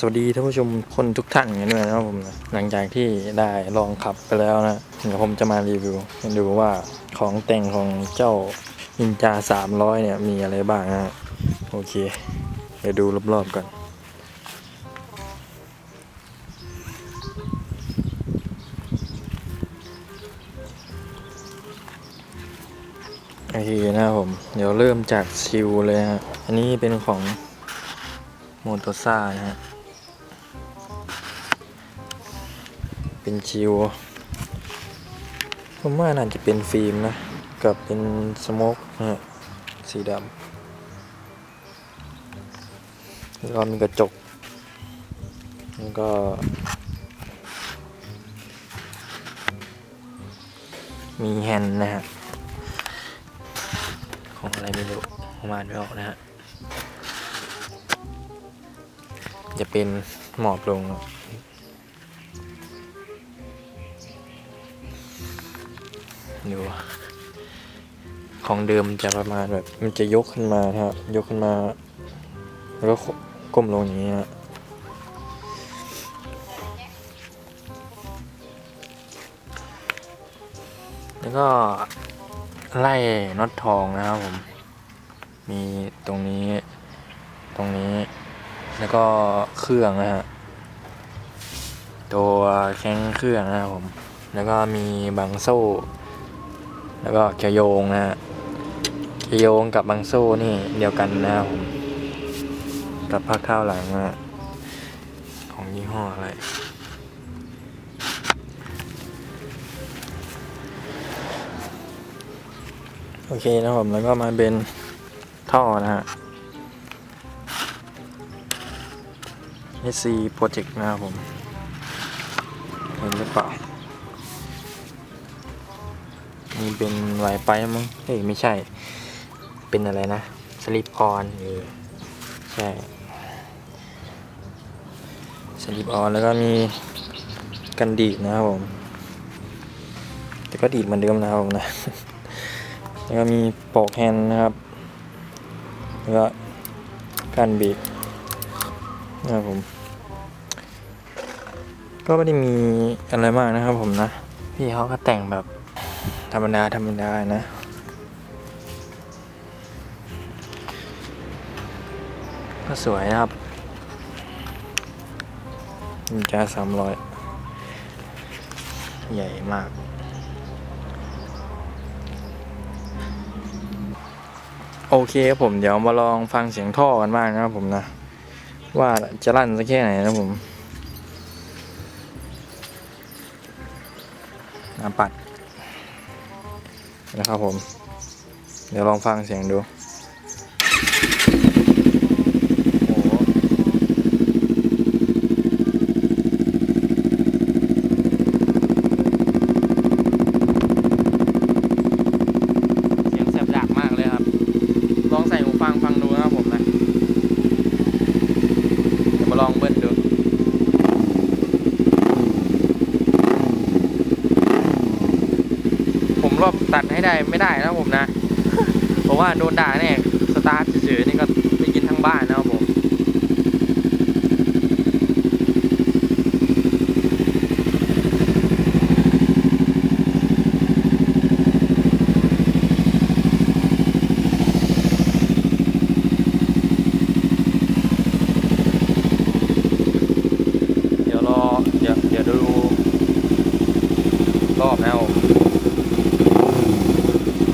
สวัสดีท่านผู้ชมคนทุกท่านกันด้วยนะครับผมนะหลังจากที่ได้ลองขับไปแล้วนะเดี๋ยวผมจะมารีวิวดูว่าของแต่งของเจ้านินจา 300 เนี่ยมีอะไรบ้างนะฮะโอเค เดี๋ยวดูรอบๆก่อนโอเคนะครับผม เดี๋ยวเริ่มจากชิวเลยฮะอันนี้เป็นของโมโตซ่านะฮะ เป็นชิวผมว่าน่าจะเป็นฟิล์มนะ กับเป็นสโมกฮะสีดำแล้วก็มีกระจก แล้วก็ มีแฮนด์นะฮะ ของอะไรไม่รู้ผมอ่านไม่ออกนะฮะ จะเป็นหมอบลงอะ ดูของเดิมจะประมาณแบบมันจะยกขึ้นมานะฮะยกขึ้นมา แล้วก็ก้มลงอย่างนี้ฮะแล้วก็ไล่น็อตทองนะครับผม มีตรงนี้ ตรงนี้ แล้วก็เครื่องนะฮะ ตัวแข้งเครื่องนะครับผม แล้วก็มีบังโซ่ แล้วก็เกโยงนะฮะเกโยงกับบังโซ่นี่เดียวกันนะครับผมกับผ้าข้าวหลังนะฮะของยี่ห้ออะไร โอเคนะครับผมแล้วก็มาเป็นท่อนะฮะ SC Project นะครับผม เห็นหรือเปล่า นี่เป็นไวไปมั้งเฮ้ยไม่ใช่ เป็นอะไรนะสลิปออนเออใช่สลิปออนแล้วก็มีกันดีดนะครับผม แต่ก็ดีดเหมือนเดิมนะครับผมนะ แล้วก็มีปอกแฮนด์นะครับ แล้วก็การบรกนะครับผม ก็ไม่ได้มีอะไรมากนะครับผมนะ พี่เขาก็แต่งแบบ ธรรมดา ธรรมดา นะก็สวยนะครับนินจาสามร้อยใหญ่มาก โอเคครับผมเดี๋ยวมาลองฟังเสียงท่อกันบ้างนะครับผมนะ ว่าจะลั่นสักแค่ไหนนะผมน้ำปัด นะครับผม เดี๋ยวลองฟังเสียงดู โอ้โหเสียงแสบดักมากเลยครับ ลองใส่หูฟังฟังดูนะครับผมนะ เดี๋ยวมาลองเบิ้ลดู รอบตัดให้ได้ไม่ได้นะผมนะเพราะว่าโดนด่าแน่สตาร์ทเฉยๆนี่ก็ได้ยินทั้งบ้านนะครับผมเดี๋ยวรอเดี๋ยวเดี๋ยวดูรอบนะครับผม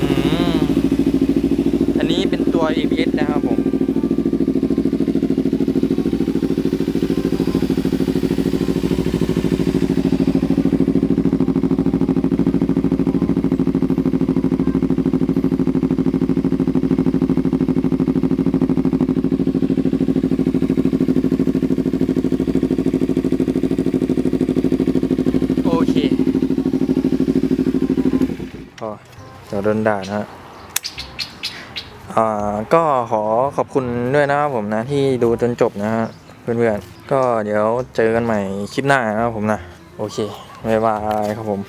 อืม อันนี้เป็น ตัว ABS นะครับผมโอเคพอเดี๋ยวโดนด่านะฮะ ก็ขอขอบคุณด้วยนะครับผมนะที่ดูจนจบนะฮะเพื่อนๆ ก็เดี๋ยวเจอกันใหม่คลิปหน้านะครับผมนะ โอเค บ๊ายบายครับผม